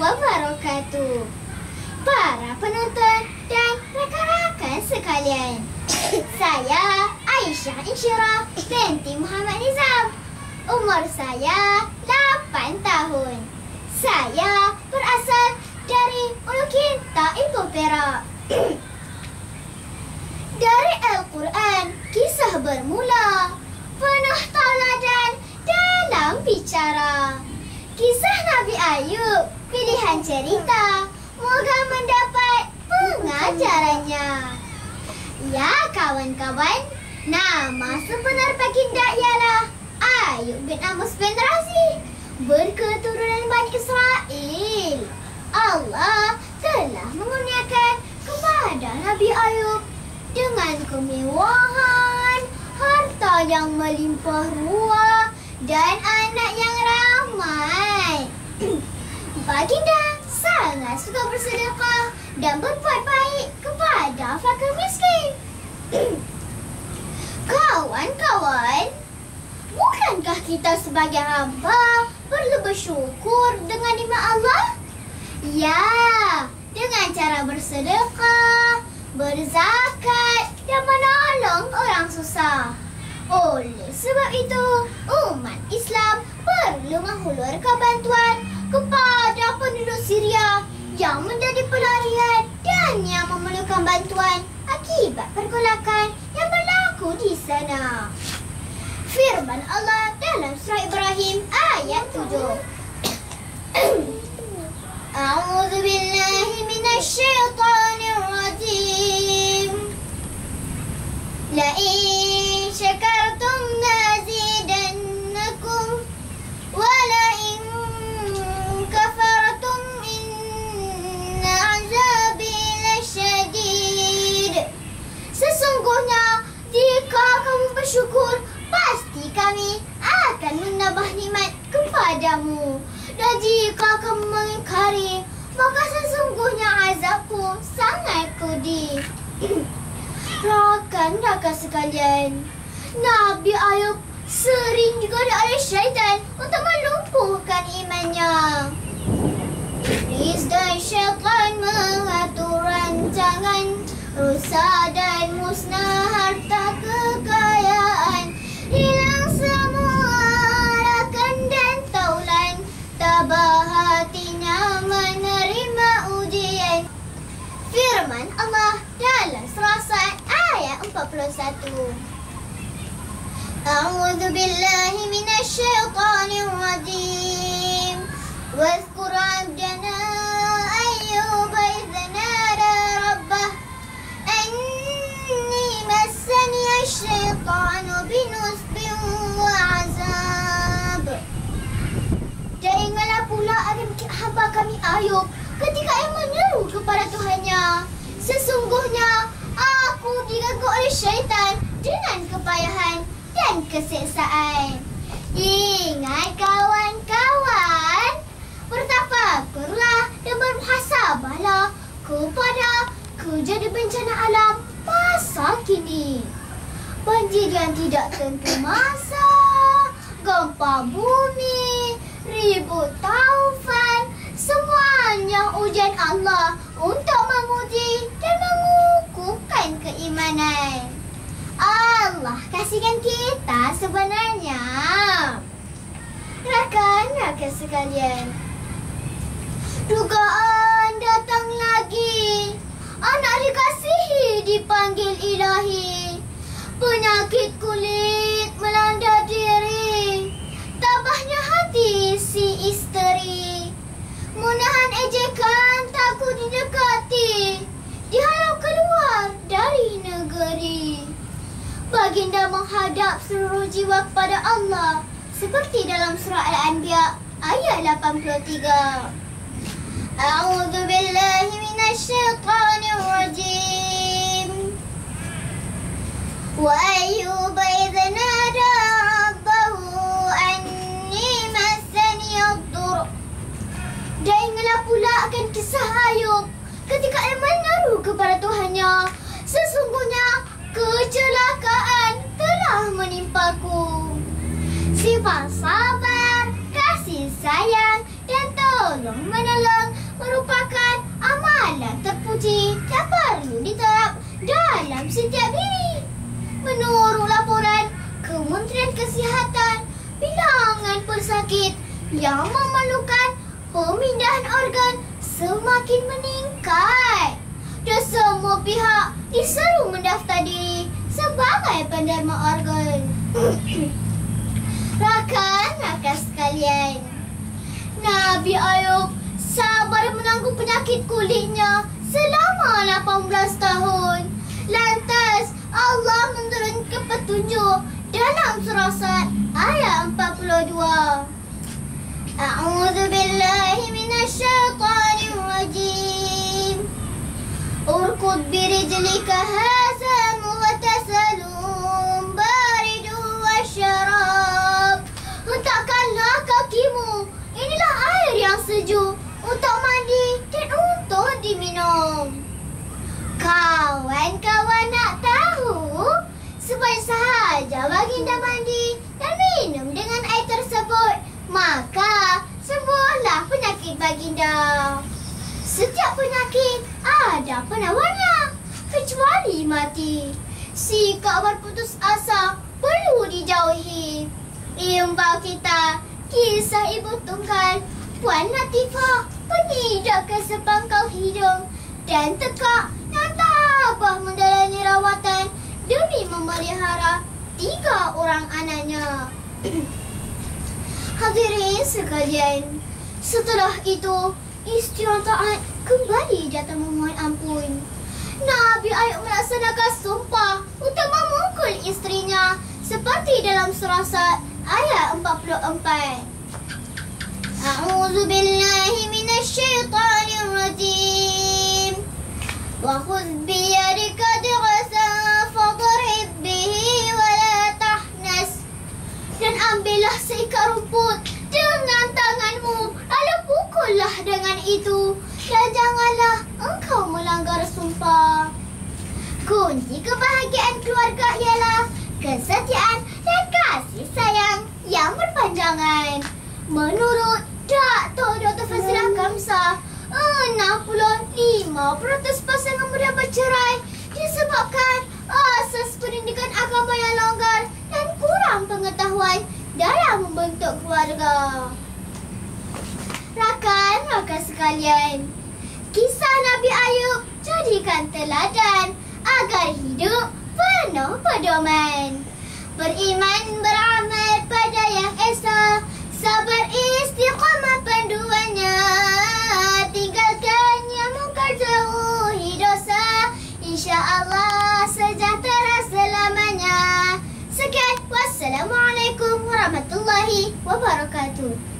wabarakatuh. Para penonton dan rakan-rakan sekalian. Saya Aisyah Insyirah binti Muhammad Nizam. Umur saya 8 tahun. Saya berasal dari Ulukin Ibu Perak. dari Al-Quran, kisah bermula. Penuh tauladan dalam bicara. Kisah Nabi Ayub, pilihan cerita. Moga mendapat pengajarannya. Ya kawan-kawan, nama sebenar baginda ialah Ayub bin Amos bin Razi. Berketurunan Bani Israel. Allah telah mengurniakan kepada Nabi Ayub dengan kemewahan, harta yang melimpah ruah dan anak yang ramai. Baginda sangat suka bersedekah dan berbuat baik kepada fakir miskin. Kawan-kawan, bukankah kita sebagai hamba perlu bersyukur dengan nikmat Allah? Ya, dengan cara bersedekah, berzakat dan menolong orang susah. Oleh sebab itu, umat Islam perlu menghulurkan bantuan kepada penduduk Syria yang menjadi pelarian dan yang memerlukan bantuan akibat pergolakan yang berlaku di sana. Firman Allah dalam surah Ibrahim ayat 7. A'udzu billahi minasyaitonir rajim. Bersyukur pasti kami akan menambah nikmat kepadamu. Dan jika kamu mengingkari, maka sesungguhnya azabku sangat pedih. Rakan-rakan sekalian, Nabi Ayub sering digoda oleh syaitan untuk melumpuhkan imannya. Iblis dan syaitan mengatur rancangan rusak dan musnah harta أعوذ بالله من الشيطان الرجيم واذكر عبدنا أيوب إذ نادى ربه أني مسني الشيطان بنصب وعذاب Dan ingatlah pula akan hamba kami Ayub ketika ia menyeru kepada Tuhannya. Sesungguhnya aku diganggu oleh syaitan dengan kepayahan dan keseksaan. Ingat kawan-kawan, bertafakurlah dan bermuhasabahlah kepada kejadian bencana alam masa kini. Banjir yang tidak tentu masa, gempa bumi, ribut taufan, semuanya ujian Allah untuk menguji dan mengukuhkan keimanan. Allah kasihkan kita sebenarnya. Rakan-rakan sekalian. Dugaan datang lagi. Anak dikasihi dipanggil ilahi. Penyakit kulit Baginda menghadap seluruh jiwa kepada Allah seperti dalam surah Al-Anbiya ayat 83. A'udzu billahi minasyaitonir rajim. Wa ayyub idh nada rabbahu anni massani pula akan kisah Ayub ketika ia menyeru kepada Tuhannya. Sesungguhnya kecelakaan telah menimpaku. Sifat sabar, kasih sayang dan tolong menolong merupakan amalan terpuji yang perlu diterap dalam setiap diri. Menurut laporan Kementerian Kesihatan, bilangan pesakit yang memerlukan pemindahan organ semakin meningkat. Dan semua pihak sebagai penderma organ. Rakan-rakan sekalian, Nabi Ayub sabar menanggung penyakit kulitnya selama 18 tahun. Lantas Allah menurunkan petunjuk dalam surah Sad ayat 42. A'udzu billahi minasyaitonir rajim. Urkud birijlika hadha baginda mandi dan minum dengan air tersebut, maka sembuhlah penyakit baginda. Setiap penyakit ada penawarnya, kecuali mati. Sikap berputus asa perlu dijauhi. Imbau kita, kisah ibu tunggal, Puan Latifah penidakkan sepangkal hidung dan tekak yang tabah menjalani rawatan demi memelihara tiga orang anaknya. Hadirin sekalian, setelah itu istirahat taat kembali jatuh memohon ampun. Nabi Ayub melaksanakan sumpah untuk memukul istrinya seperti dalam surah Sa'ad ayat 44. A'udzu billahi minasy syaithanir rajim. Wa khudh biyadika ambillah seekar rumput dengan tanganmu. Lalu pukullah dengan itu. Dan janganlah engkau melanggar sumpah. Kunci kebahagiaan keluarga ialah kesetiaan dan kasih sayang yang berpanjangan. Menurut Datuk Dr. Fasilah Kamsah 65% pasangan muda bercerai disebabkan asas pendidikan agama yang longgar dan kurang pengetahuan dalam membentuk keluarga. Rakan-rakan sekalian, kisah Nabi Ayub jadikan teladan agar hidup penuh pedoman. Beriman beramal pada yang esa, sabar istiqamah warahmatullahi wabarakatuh.